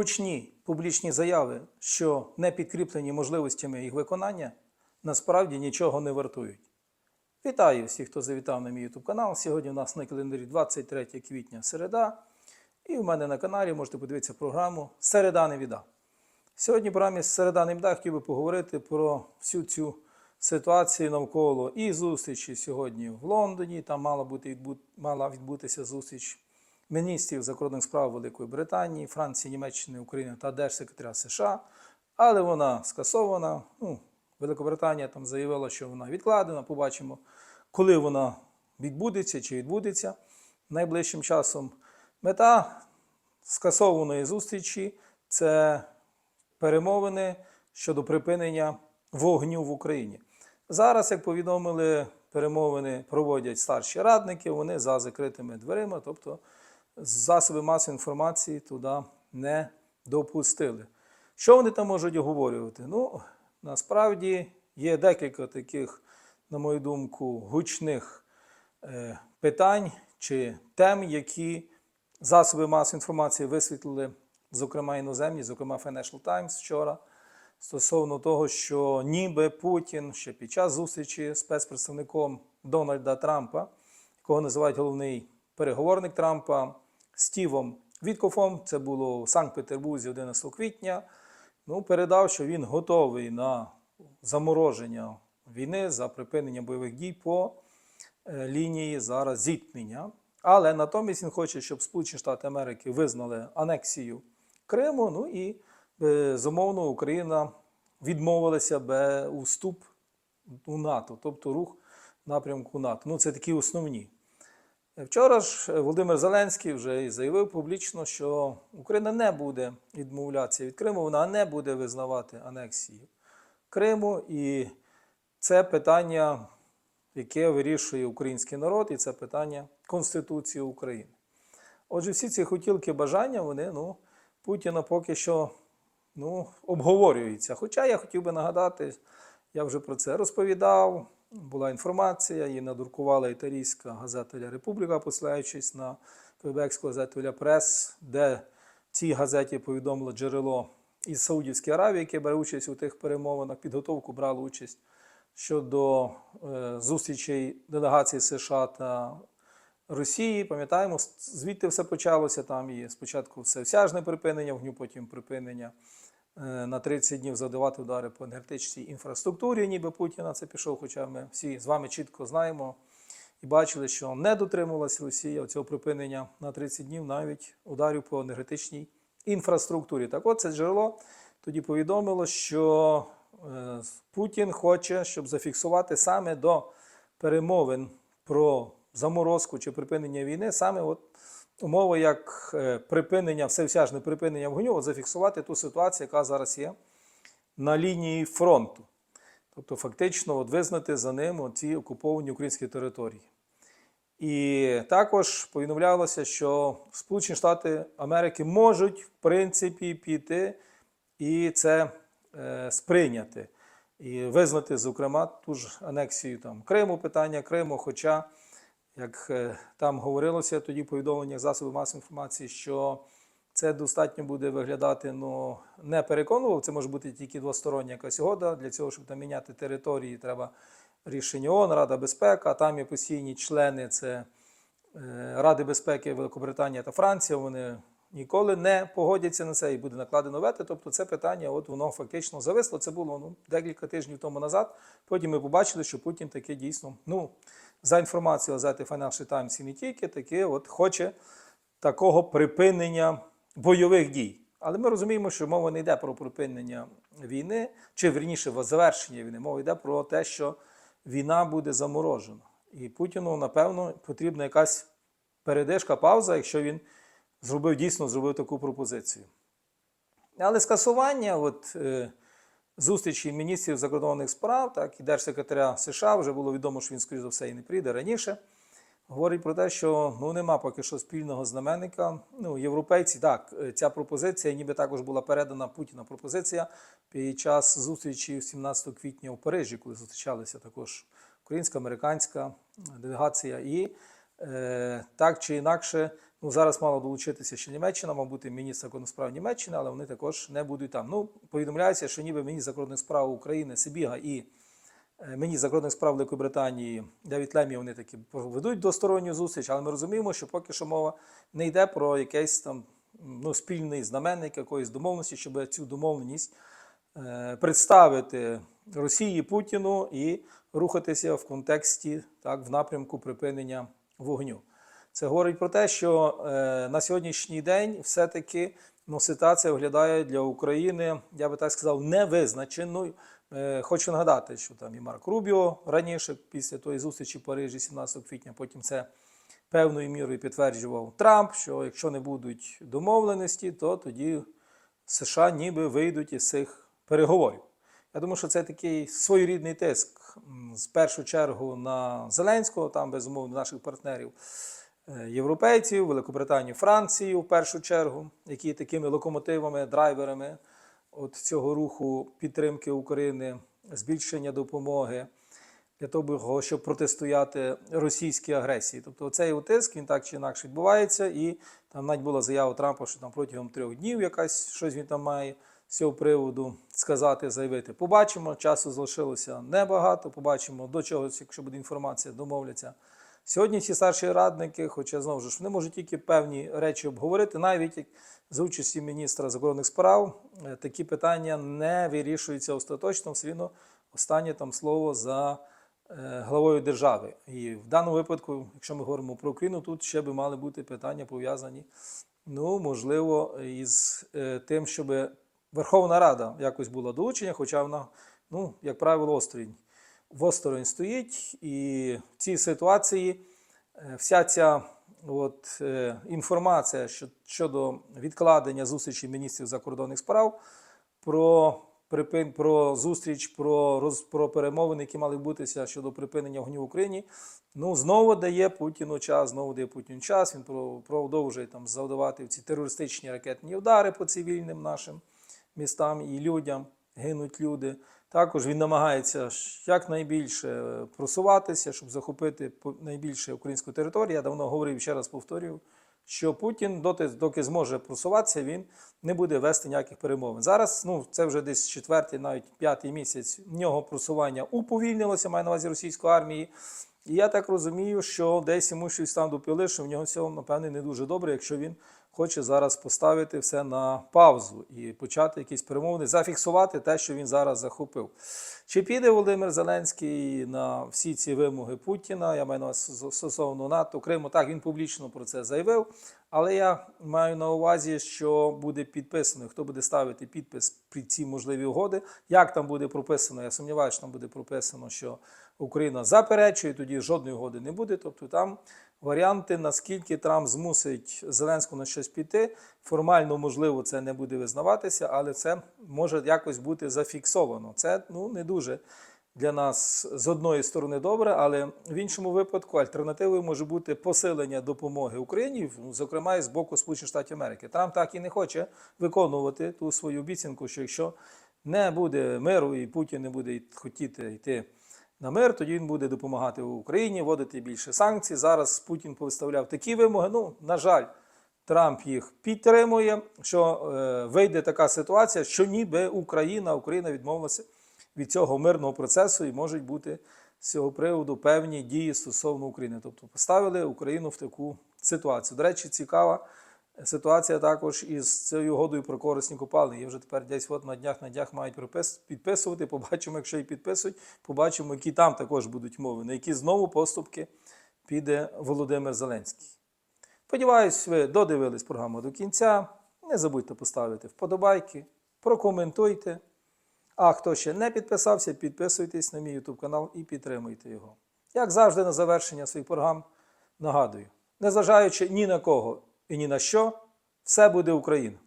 гучні публічні заяви, що не підкріплені можливостями їх виконання, насправді нічого не вартують. Вітаю всіх, хто завітав на мій YouTube канал. Сьогодні у нас на календарі 23 квітня середа. І в мене на каналі можете подивитися програму Середа не віда. Сьогодні в програмі Середа не хотів би поговорити про всю цю ситуацію навколо і зустрічі сьогодні в Лондоні. Там мала, бути, мала відбутися зустріч міністрів закордонних справ Великої Британії, Франції, Німеччини, України та Держсекретаря США. Але вона скасована. Ну, Великобританія там заявила, що вона відкладена. Побачимо, коли вона відбудеться чи відбудеться найближчим часом. Мета скасованої зустрічі це перемовини щодо припинення вогню в Україні. Зараз, як повідомили, перемовини проводять старші радники, вони за закритими дверима, тобто засоби масової інформації туди не допустили. Що вони там можуть оговорювати? Ну, насправді є декілька таких, на мою думку, гучних е, питань чи тем, які засоби масової інформації висвітлили, зокрема іноземні, зокрема Financial Times вчора, стосовно того, що ніби Путін ще під час зустрічі з спецпредставником Дональда Трампа, якого називають головний переговорник Трампа, Стівом Віткофом, це було в Санкт-Петербурзі 11 квітня, ну, передав, що він готовий на замороження війни за припинення бойових дій по е, лінії зараз зіткнення. Але натомість він хоче, щоб Сполучені Штати Америки визнали анексію Криму. Ну і безумовно Україна відмовилася у вступ у НАТО, тобто рух напрямку НАТО. Ну, це такі основні. Вчора ж Володимир Зеленський вже і заявив публічно, що Україна не буде відмовлятися від Криму, вона не буде визнавати анексію Криму. І це питання, яке вирішує український народ, і це питання Конституції України. Отже, всі ці хотілки бажання, вони ну, Путіна поки що ну, обговорюються. Хоча я хотів би нагадати, я вже про це розповідав. Була інформація, її надрукувала італійська газета «Ля Републіка, посилаючись на квебекську газету «Ля Прес», де цій газеті повідомило джерело із Саудівської Аравії, яке бере участь у тих перемовинах, підготовку брало участь щодо е, зустрічей делегації США та Росії. Пам'ятаємо, звідти все почалося. Там є спочатку всеосяжне припинення вогню, потім припинення на 30 днів завдавати удари по енергетичній інфраструктурі, ніби Путіна це пішов, хоча ми всі з вами чітко знаємо і бачили, що не дотримувалась Росія цього припинення на 30 днів навіть ударів по енергетичній інфраструктурі. Так от це джерело тоді повідомило, що е, Путін хоче, щоб зафіксувати саме до перемовин про заморозку чи припинення війни, саме от умови як е, припинення, всеосяжне припинення вогню, от зафіксувати ту ситуацію, яка зараз є на лінії фронту. Тобто, фактично, от визнати за ним ці окуповані українські території. І також повідомлялося, що Сполучені Штати Америки можуть, в принципі, піти і це е, сприйняти. І визнати, зокрема, ту ж анексію там, Криму, питання Криму. Хоча, як е, там говорилося тоді в повідомленнях засобів масової інформації, що це достатньо буде виглядати, ну не переконував, це може бути тільки двостороння якась угода. Для цього, щоб там міняти території, треба рішення ООН, Рада безпеки, а там є постійні члени, це е, Ради безпеки Великобританія та Франція. Вони ніколи не погодяться на це і буде накладено вето. Тобто це питання, от воно фактично зависло. Це було ну, декілька тижнів тому назад. Потім ми побачили, що Путін таки дійсно, ну, за інформацією газети Financial Times і не тільки, таки от хоче такого припинення бойових дій. Але ми розуміємо, що мова не йде про припинення війни, чи верніше завершення війни. Мова йде про те, що війна буде заморожена. І Путіну, напевно, потрібна якась передишка, пауза, якщо він зробив дійсно зробив таку пропозицію. Але скасування от, е, зустрічі міністрів закордонних справ, так і держсекретаря США вже було відомо, що він, скоріш за все, і не прийде раніше. Говорить про те, що ну нема поки що спільного знаменника. Ну, європейці, так, е, ця пропозиція, ніби також була передана Путіна пропозиція під час зустрічі 17 квітня у Парижі, коли зустрічалися також українська, американська делегація. І е, так чи інакше Ну, зараз мало долучитися ще Німеччина, мав бути міністр закордонних справ Німеччини, але вони також не будуть там. Ну, повідомляється, що ніби міністр закордонних справ України Сибіга і е, міністр закордонних справ Великої Британії Девід Лемі, вони таки ведуть двосторонню зустріч, але ми розуміємо, що поки що мова не йде про якийсь там ну, спільний знаменник якоїсь домовленості, щоб цю домовленість е, представити Росії Путіну і рухатися в контексті так, в напрямку припинення вогню. Це говорить про те, що е, на сьогоднішній день все-таки ну, ситуація виглядає для України, я би так сказав, невизначеною. Е, хочу нагадати, що там і Марк Рубіо раніше, після тої зустрічі в Парижі 17 квітня, потім це певною мірою підтверджував Трамп, що якщо не будуть домовленості, то тоді США ніби вийдуть із цих переговорів. Я думаю, що це такий своєрідний тиск з першу чергу на Зеленського, там безумовно наших партнерів європейців, Великобританію, Францію в першу чергу, які такими локомотивами, драйверами от цього руху підтримки України, збільшення допомоги для того, щоб протистояти російській агресії. Тобто цей утиск він так чи інакше відбувається, і там навіть була заява Трампа, що там протягом трьох днів якась щось він там має з цього приводу сказати, заявити. Побачимо, часу залишилося небагато. Побачимо до чогось, якщо буде інформація, домовляться. Сьогодні ці старші радники, хоча знову ж вони можуть тільки певні речі обговорити, навіть як за участі міністра закордонних справ, е, такі питання не вирішуються остаточно, все рівно останнє там слово за е, главою держави. І в даному випадку, якщо ми говоримо про Україну, тут ще би мали бути питання пов'язані, ну, можливо, із е, тим, щоб Верховна Рада якось була долучення, хоча вона, ну, як правило, осторонь. В осторонь стоїть, і в цій ситуації е, вся ця от, е, інформація щодо відкладення зустрічі міністрів закордонних справ про, припин, про зустріч, про, роз, про перемовини, які мали бутися щодо припинення вогню в Україні, ну, знову дає Путіну час, знову дає Путіну час. Він продовжує там завдавати ці терористичні ракетні удари по цивільним нашим містам і людям, гинуть люди. Також він намагається якнайбільше е, просуватися, щоб захопити найбільше українську територію. Я давно говорив, ще раз повторюю, що Путін, доти, доки зможе просуватися, він не буде вести ніяких перемовин. Зараз, ну, це вже десь четвертий, навіть п'ятий місяць в нього просування уповільнилося, має на увазі російської армії. І я так розумію, що десь йому щось там допили, що в нього цього, напевне, не дуже добре, якщо він хоче зараз поставити все на паузу і почати якісь перемовини, зафіксувати те, що він зараз захопив. Чи піде Володимир Зеленський на всі ці вимоги Путіна? Я маю на увазі стосовно НАТО Криму. Так, він публічно про це заявив. Але я маю на увазі, що буде підписано, хто буде ставити підпис під ці можливі угоди. Як там буде прописано, я сумніваюся, що там буде прописано, що Україна заперечує, тоді жодної угоди не буде. Тобто там варіанти, наскільки Трамп змусить Зеленського на щось піти. Формально, можливо, це не буде визнаватися, але це може якось бути зафіксовано. Це ну не дуже для нас з одної сторони добре, але в іншому випадку альтернативою може бути посилення допомоги Україні, зокрема і з боку Сполучених Штатів Америки. Трамп так і не хоче виконувати ту свою обіцянку, що якщо не буде миру і Путін не буде хотіти йти на мир, тоді він буде допомагати Україні, вводити більше санкцій. Зараз Путін повиставляв такі вимоги. Ну, на жаль, Трамп їх підтримує, що е, вийде така ситуація, що ніби Україна, Україна відмовилася від цього мирного процесу і можуть бути з цього приводу певні дії стосовно України. Тобто поставили Україну в таку ситуацію. До речі, цікава ситуація також із цією угодою про корисні копалини. Її вже тепер десь от на днях на днях мають підписувати. Побачимо, якщо і підписують, побачимо, які там також будуть мови, на які знову поступки піде Володимир Зеленський. Сподіваюсь, ви додивились програму до кінця. Не забудьте поставити вподобайки, прокоментуйте. А хто ще не підписався, підписуйтесь на мій YouTube канал і підтримуйте його. Як завжди, на завершення своїх програм нагадую: незважаючи ні на кого і ні на що, все буде Україна.